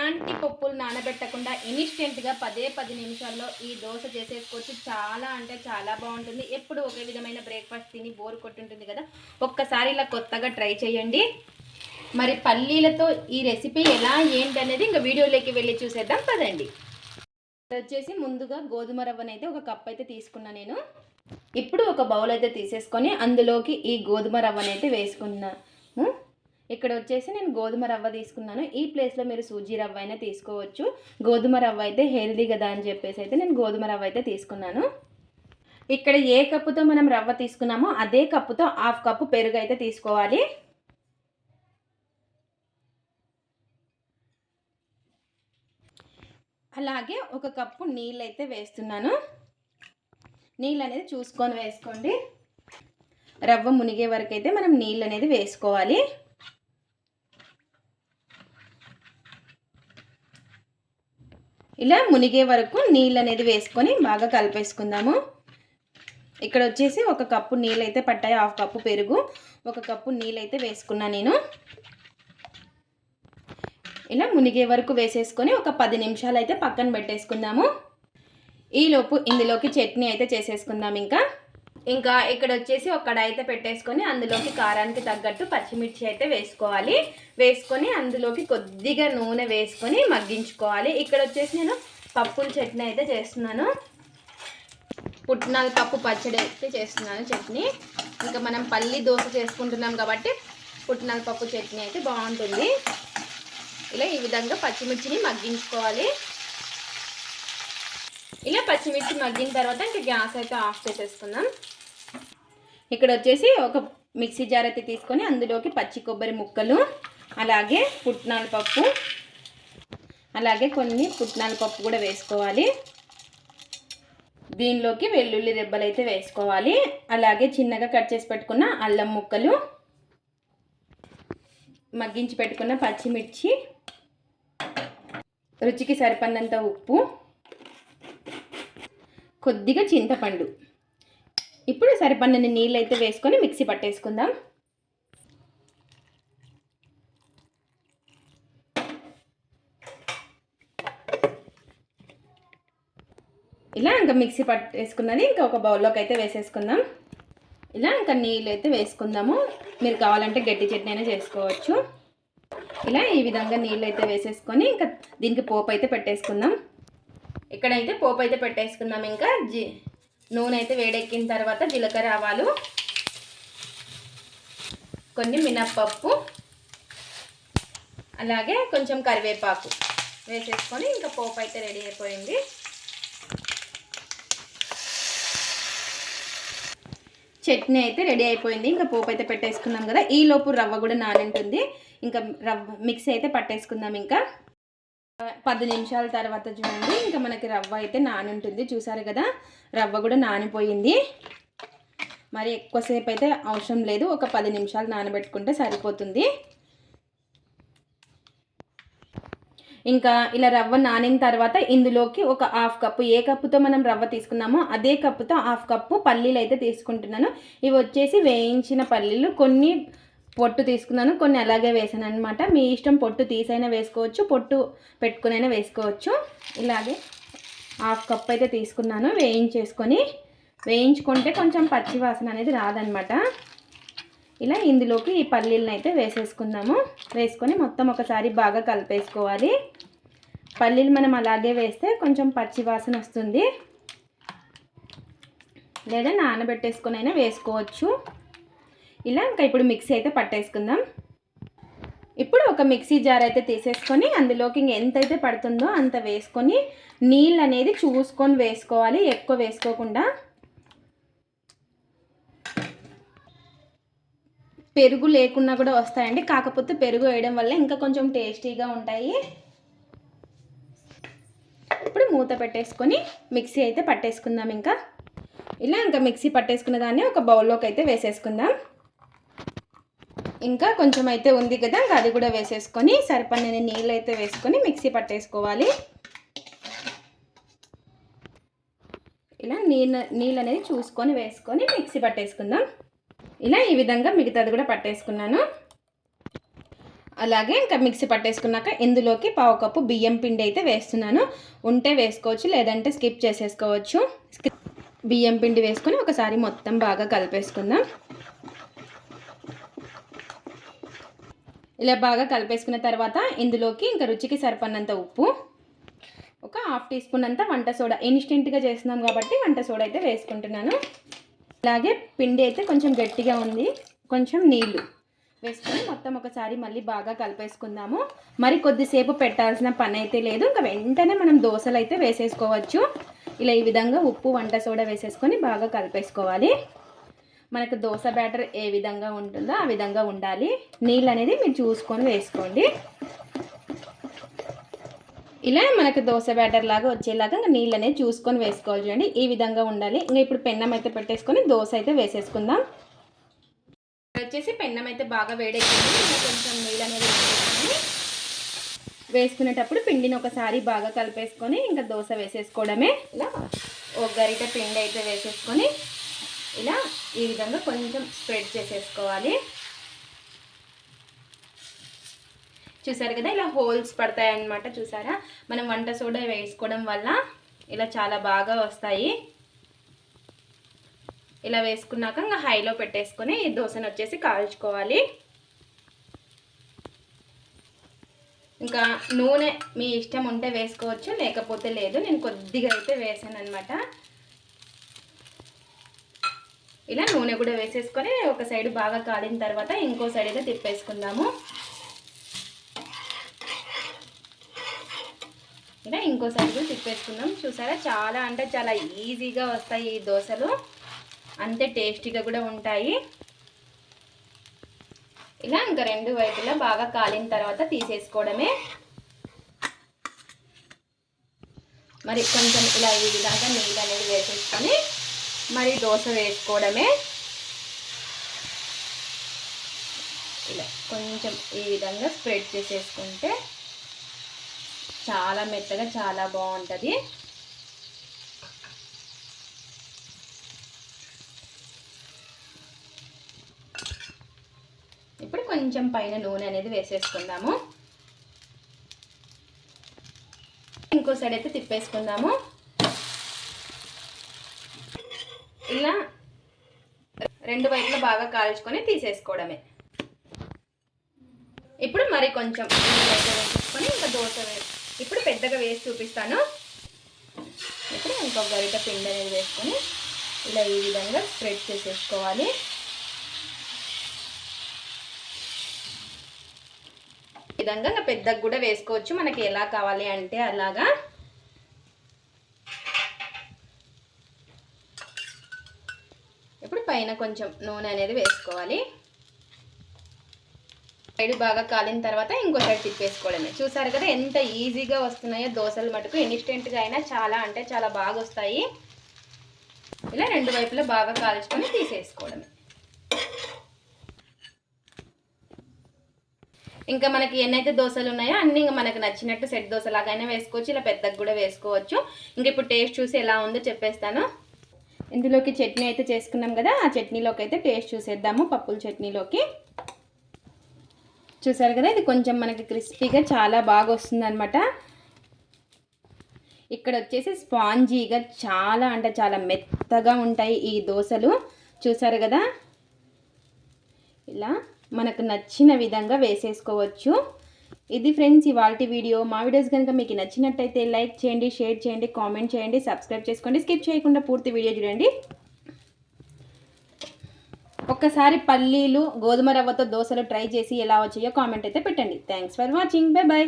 ఎలాంటి పప్పులు నానబెట్టకుండా ఇన్స్టెంట్గా పదే పది నిమిషాల్లో ఈ దోశ చేసేసుకోవచ్చు. చాలా అంటే చాలా బాగుంటుంది. ఎప్పుడు ఒకే విధమైన బ్రేక్ఫాస్ట్ తిని బోర్ కొట్టుంటుంది కదా? ఒక్కసారి ఇలా కొత్తగా ట్రై చేయండి. మరి పల్లీలతో ఈ రెసిపీ ఎలా ఏంటి అనేది ఇంకా వీడియోలోకి వెళ్ళి చూసేద్దాం. పదండి. వచ్చేసి ముందుగా గోధుమ రవ్వను అయితే ఒక కప్ అయితే తీసుకున్నా నేను. ఇప్పుడు ఒక బౌల్ అయితే తీసేసుకొని అందులోకి ఈ గోధుమ రవ్వను అయితే వేసుకున్నాను ఇక్కడ వచ్చేసి నేను గోధుమ రవ్వ తీసుకున్నాను. ఈ ప్లేస్లో మీరు సూజీ రవ్వ అయినా తీసుకోవచ్చు. గోధుమ రవ్వ అయితే హెల్దీ కదా అని చెప్పేసి అయితే నేను గోధుమ రవ్వ అయితే తీసుకున్నాను. ఇక్కడ ఏ కప్పుతో మనం రవ్వ తీసుకున్నామో అదే కప్పుతో హాఫ్ కప్పు పెరుగు అయితే తీసుకోవాలి. అలాగే ఒక కప్పు నీళ్ళు అయితే వేస్తున్నాను. నీళ్ళు అనేది చూసుకొని వేసుకోండి. రవ్వ మునిగే వరకు అయితే మనం నీళ్ళు అనేది వేసుకోవాలి. ఇలా మునిగే వరకు నీళ్ళు అనేది వేసుకొని బాగా కలిపేసుకుందాము. ఇక్కడ వచ్చేసి ఒక కప్పు నీళ్ళు అయితే పట్టాయి హాఫ్ కప్పు పెరుగు ఒక కప్పు నీళ్ళు అయితే వేసుకున్నా నేను. ఇలా మునిగే వరకు వేసేసుకొని ఒక పది నిమిషాలు అయితే పక్కన పెట్టేసుకుందాము. ఈలోపు ఇందులోకి చట్నీ అయితే చేసేసుకుందాం ఇంకా. ఇంకా ఇక్కడ వచ్చేసి ఒక కడాయి అయితే పెట్టేసుకొని అందులోకి కారానికి తగ్గట్టు పచ్చిమిర్చి అయితే వేసుకోవాలి. వేసుకొని అందులోకి కొద్దిగా నూనె వేసుకొని మగ్గించుకోవాలి. ఇక్కడ వచ్చేసి నేను పప్పుల చట్నీ అయితే చేస్తున్నాను. పుట్నాల పప్పు పచ్చడి అయితే చేస్తున్నాను చట్నీ. ఇంకా మనం పల్లి దోశ చేసుకుంటున్నాం కాబట్టి పుట్నాల పప్పు చట్నీ అయితే బాగుంటుంది. ఇలా ఈ విధంగా పచ్చిమిర్చిని మగ్గించుకోవాలి. ఇలా పచ్చిమిర్చి మగ్గిన తర్వాత ఇంకా గ్యాస్ అయితే ఆఫ్ చేసేసుకుందాం. ఇక్కడ వచ్చేసి ఒక మిక్సీ జార్ అయితే తీసుకొని అందులోకి పచ్చి కొబ్బరి ముక్కలు అలాగే పుట్నాల పప్పు అలాగే కొన్ని పుట్నాల పప్పు కూడా వేసుకోవాలి. దీనిలోకి వెల్లుల్లి రెబ్బలు అయితే వేసుకోవాలి. అలాగే చిన్నగా కట్ చేసి పెట్టుకున్న అల్లం ముక్కలు మగ్గించి పెట్టుకున్న పచ్చిమిర్చి రుచికి సరిపడినంత ఉప్పు కొద్దిగా చింతపండు. ఇప్పుడు సరిపడిన నీళ్ళు అయితే వేసుకొని మిక్సీ పట్టేసుకుందాం. ఇలా ఇంకా మిక్సీ పట్టేసుకున్నది ఇంకా ఒక బౌల్లోకి అయితే వేసేసుకుందాం. ఇలా ఇంకా నీళ్ళు అయితే వేసుకుందాము. మీరు కావాలంటే గట్టి చట్నీ అయినా చేసుకోవచ్చు. ఇలా ఈ విధంగా నీళ్ళు అయితే వేసేసుకొని ఇంకా దీనికి పోపు అయితే పెట్టేసుకుందాం. ఇక్కడైతే పోపు అయితే పెట్టేసుకుందాం ఇంకా జీ నూనె అయితే వేడెక్కిన తర్వాత జీలకర్ర ఆవాలు కొన్ని మినప్పప్పు అలాగే కొంచెం కరివేపాకు వేసేసుకొని ఇంకా పోపు అయితే రెడీ అయిపోయింది. చట్నీ అయితే రెడీ అయిపోయింది. ఇంకా పోపు అయితే పెట్టేసుకున్నాం కదా. ఈ లోపు రవ్వ కూడా నానింటుంది. ఇంకా రవ్వ మిక్సీ అయితే పట్టేసుకుందాం ఇంకా. పది నిమిషాల తర్వాత చూడండి. ఇంకా మనకి రవ్వ అయితే నానుంటుంది. చూసారు కదా? రవ్వ కూడా నానిపోయింది. మరి ఎక్కువసేపు అయితే అవసరం లేదు. ఒక పది నిమిషాలు నానబెట్టుకుంటే సరిపోతుంది. ఇంకా ఇలా రవ్వ నానిన తర్వాత ఇందులోకి ఒక హాఫ్ కప్పు ఏ కప్పుతో మనం రవ్వ తీసుకున్నామో అదే కప్పుతో హాఫ్ కప్పు పల్లీలు అయితే తీసుకుంటున్నాను. ఇవి వచ్చేసి వేయించిన పల్లీలు. కొన్ని పొట్టు తీసుకున్నాను. కొన్ని అలాగే వేసాను అనమాట మీ ఇష్టం పొట్టు తీసైనా వేసుకోవచ్చు పొట్టు పెట్టుకునైనా వేసుకోవచ్చు. ఇలాగే హాఫ్ కప్ అయితే తీసుకున్నాను. వేయించేసుకొని వేయించుకుంటే కొంచెం పచ్చి వాసన అనేది రాదనమాట ఇలా ఇందులోకి ఈ పల్లీలను అయితే వేసేసుకుందాము. వేసుకొని మొత్తం ఒకసారి బాగా కలిపేసుకోవాలి. పల్లీలు మనం అలాగే వేస్తే కొంచెం పచ్చి వాసన వస్తుంది. లేదా నానబెట్టేసుకొని అయినా వేసుకోవచ్చు. ఇలా ఇంకా ఇప్పుడు మిక్సీ అయితే పట్టేసుకుందాం. ఇప్పుడు ఒక మిక్సీ జార్ అయితే తీసేసుకొని అందులోకి ఇంక ఎంతైతే పడుతుందో అంత వేసుకొని నీళ్ళు అనేది చూసుకొని వేసుకోవాలి ఎక్కువ వేసుకోకుండా. పెరుగు లేకున్నా కూడా వస్తాయండి కాకపోతే పెరుగు వేయడం వల్ల ఇంకా కొంచెం టేస్టీగా ఉంటాయి. ఇప్పుడు మూత పెట్టేసుకొని మిక్సీ అయితే పట్టేసుకుందాం ఇంకా. ఇలా ఇంకా మిక్సీ పట్టేసుకున్న దాన్ని ఒక బౌల్లోకి అయితే వేసేసుకుందాం. ఇంకా కొంచెం అయితే ఉంది కదా ఇంకా అది కూడా వేసేసుకొని సరిపడిన నీళ్ళు అయితే వేసుకొని మిక్సీ పట్టేసుకోవాలి. ఇలా నీళ్ళు నీళ్ళు అనేది చూసుకొని వేసుకొని మిక్సీ పట్టేసుకుందాం. ఇలా ఈ విధంగా మిగతాది కూడా పట్టేసుకున్నాను. అలాగే ఇంకా మిక్సీ పట్టేసుకున్నాక ఇందులోకి పావు కప్పు బియ్యం పిండి అయితే వేస్తున్నాను. ఉంటే వేసుకోవచ్చు లేదంటే స్కిప్ చేసేసుకోవచ్చు. బియ్యం పిండి వేసుకొని ఒకసారి మొత్తం బాగా కలిపేసుకుందాం. ఇలా బాగా కలిపేసుకున్న తర్వాత ఇందులోకి ఇంకా రుచికి సరిపడినంత ఉప్పు ఒక హాఫ్ టీ స్పూన్ అంతా వంట సోడా. ఇన్స్టెంట్గా చేస్తున్నాం కాబట్టి వంట సోడా అయితే వేసుకుంటున్నాను. అలాగే పిండి అయితే కొంచెం గట్టిగా ఉంది. కొంచెం నీళ్ళు వేసుకొని మొత్తం ఒకసారి మళ్ళీ బాగా కలిపేసుకుందాము. మరి కొద్దిసేపు పెట్టాల్సిన పని అయితే లేదు. ఇంకా వెంటనే మనం దోశలు అయితే వేసేసుకోవచ్చు. ఇలా ఈ విధంగా ఉప్పు వంట సోడా వేసేసుకొని బాగా కలిపేసుకోవాలి. మనకు దోశ బ్యాటర్ ఏ విధంగా ఉంటుందో ఆ విధంగా ఉండాలి. నీళ్ళు అనేది మీరు చూసుకొని వేసుకోండి. ఇలా మనకు దోశ బ్యాటర్ లాగా వచ్చేలాగా ఇంకా నీళ్ళు అనేది చూసుకొని వేసుకోవాలి చూడండి. ఈ విధంగా ఉండాలి. ఇంకా ఇప్పుడు పెన్నం అయితే పెట్టేసుకొని దోశ అయితే వేసేసుకుందాం. వచ్చేసి పెన్నం అయితే బాగా వేడెక్కింది. ఇంకా కొంచెం నీళ్ళు అనేది వేసేసుకొని వేసుకునేటప్పుడు పిండిని ఒకసారి బాగా కలిపేసుకొని ఇంకా దోశ వేసేసుకోవడమే. ఇలా ఒక గరిట పిండి అయితే వేసేసుకొని ఇలా ఈ విధంగా కొంచెం స్ప్రెడ్ చేసేసుకోవాలి. చూసారు కదా ఇలా హోల్స్ పడతాయి అన్నమాట చూసారా? మనం వంట సోడా వేసుకోవడం వల్ల ఇలా చాలా బాగా వస్తాయి. ఇలా వేసుకున్నాక ఇంకా హైలో పెట్టేసుకొని ఈ దోశను వచ్చేసి కాల్చుకోవాలి. ఇంకా నూనె మీ ఇష్టం ఉంటే వేసుకోవచ్చు లేకపోతే లేదు. నేను కొద్దిగా అయితే వేసాను అనమాట ఇలా నూనె కూడా వేసేసుకొని ఒక సైడ్ బాగా కాలిన తర్వాత ఇంకో సైడ్ అయితే తిప్పేసుకుందాము. ఇలా ఇంకో సైడ్ కూడా తిప్పేసుకుందాం. చూసారా? చాలా అంటే చాలా ఈజీగా వస్తాయి ఈ దోశలు. అంతే టేస్టీగా కూడా ఉంటాయి. ఇలా ఇంకా రెండు వైపులా బాగా కాలిన తర్వాత తీసేసుకోవడమే. మరి కొంచెం ఇలా ఈ విధంగా నీళ్ళు అనేది వేసేసుకొని మరి దోశ వేసుకోవడమే. ఇలా కొంచెం ఈ విధంగా స్ప్రెడ్ చేసేసుకుంటే చాలా మెత్తగా చాలా బాగుంటుంది. ఇప్పుడు కొంచెం పైన నూనె అనేది వేసేసుకుందాము. ఇంకో సైడ్ అయితే తిప్పేసుకుందాము. ఇలా రెండు వైపులా బాగా కాల్చుకొని తీసేసుకోవడమే. ఇప్పుడు మరి కొంచెం వేసుకొని ఇంకా దోశ ఇప్పుడు పెద్దగా వేసి చూపిస్తాను. ఇప్పుడు ఇంకొక గరిట పిండి అనేది వేసుకొని ఇలా ఈ విధంగా స్ప్రెడ్ చేసేసుకోవాలి. ఈ విధంగా పెద్దగా కూడా వేసుకోవచ్చు. మనకి ఎలా కావాలి అంటే అలాగా ఇప్పుడు పైన కొంచెం నూనె అనేది వేసుకోవాలి. సైడ్ బాగా కాలిన తర్వాత ఇంకో సైడ్ తిప్పేసుకోవడమే. చూసారు కదా ఎంత ఈజీగా వస్తున్నాయో దోశలు మటుకు. ఇన్స్టెంట్గా అయినా చాలా అంటే చాలా బాగా వస్తాయి. ఇలా రెండు వైపులా బాగా కాల్చుకొని తీసేసుకోవడమే. ఇంకా మనకి ఎన్నైతే దోశలు ఉన్నాయో అన్ని ఇంకా మనకు నచ్చినట్టు సెట్ దోశలాగైనా వేసుకోవచ్చు ఇలా పెద్దగా కూడా వేసుకోవచ్చు. ఇంకా ఇప్పుడు టేస్ట్ చూసి ఎలా ఉందో చెప్పేస్తాను. ఇందులోకి చట్నీ అయితే చేసుకున్నాం కదా ఆ చట్నీలోకి అయితే టేస్ట్ చూసేద్దాము పప్పుల చట్నీలోకి. చూసారు కదా ఇది కొంచెం మనకి క్రిస్పీగా చాలా బాగా వస్తుందన్నమాట. ఇక్కడ వచ్చేసి స్పాంజీగా చాలా అంటే చాలా మెత్తగా ఉంటాయి ఈ దోశలు. చూసారు కదా? ఇలా మనకు నచ్చిన విధంగా వేసేసుకోవచ్చు. ఇది ఫ్రెండ్స్ ఇవాళ వీడియో. మా వీడియోస్ కనుక మీకు నచ్చినట్టయితే లైక్ చేయండి షేర్ చేయండి కామెంట్ చేయండి సబ్స్క్రైబ్ చేసుకోండి. స్కిప్ చేయకుండా పూర్తి వీడియో చూడండి. ఒక్కసారి పల్లీలు గోధుమ రవ్వతో దోశలు ట్రై చేసి ఎలా వచ్చాయో కామెంట్ అయితే పెట్టండి. Thanks for watching. Bye bye